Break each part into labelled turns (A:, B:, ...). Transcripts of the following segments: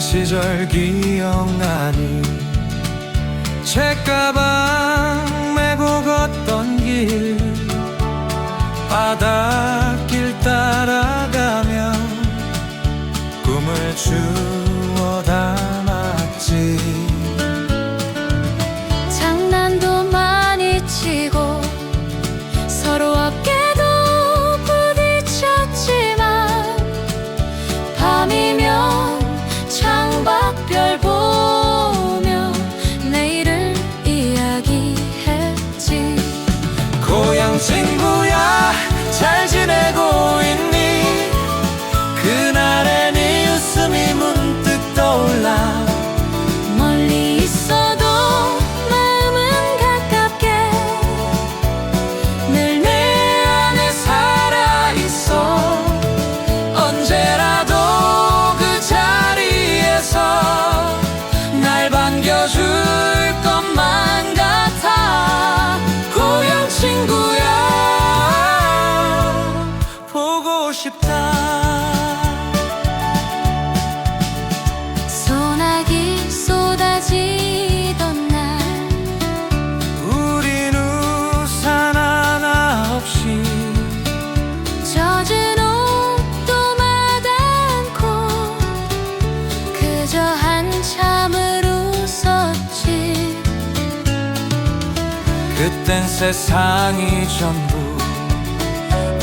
A: 시절 기억나니? 책가방 메고 걷던 길 바닷길 따라가며 꿈을 주 그땐 세상이 전부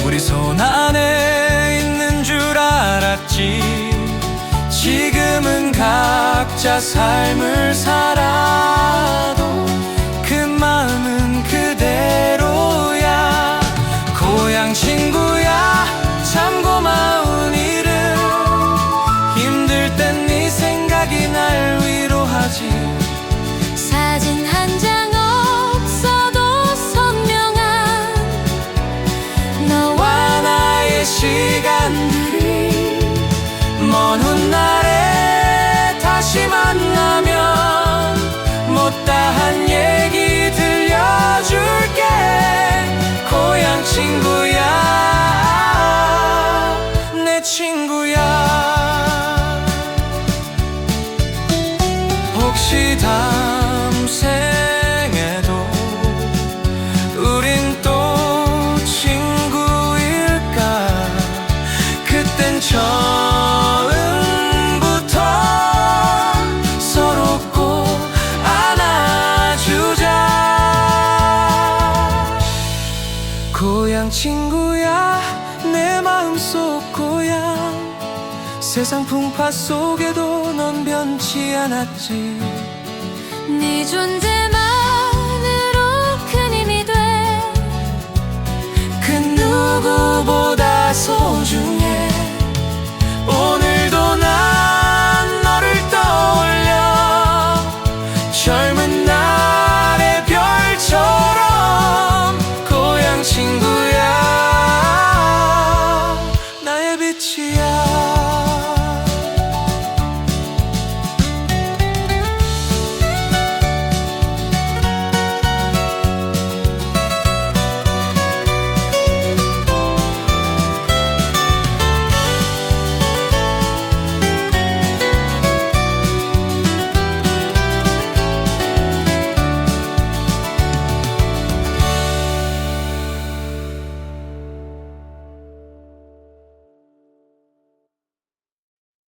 A: 우리 손 안에 있는 줄 알았지. 지금은 각자 삶을 살아 먼 훗날에 다시 만나면 못다한 얘기 들려줄게. 고향 친구야 내 친구야. 혹시 다 고야? 내 마음속 고향 세상 풍파 속에도 넌 변치 않았지.
B: 네 존재
A: 起啊。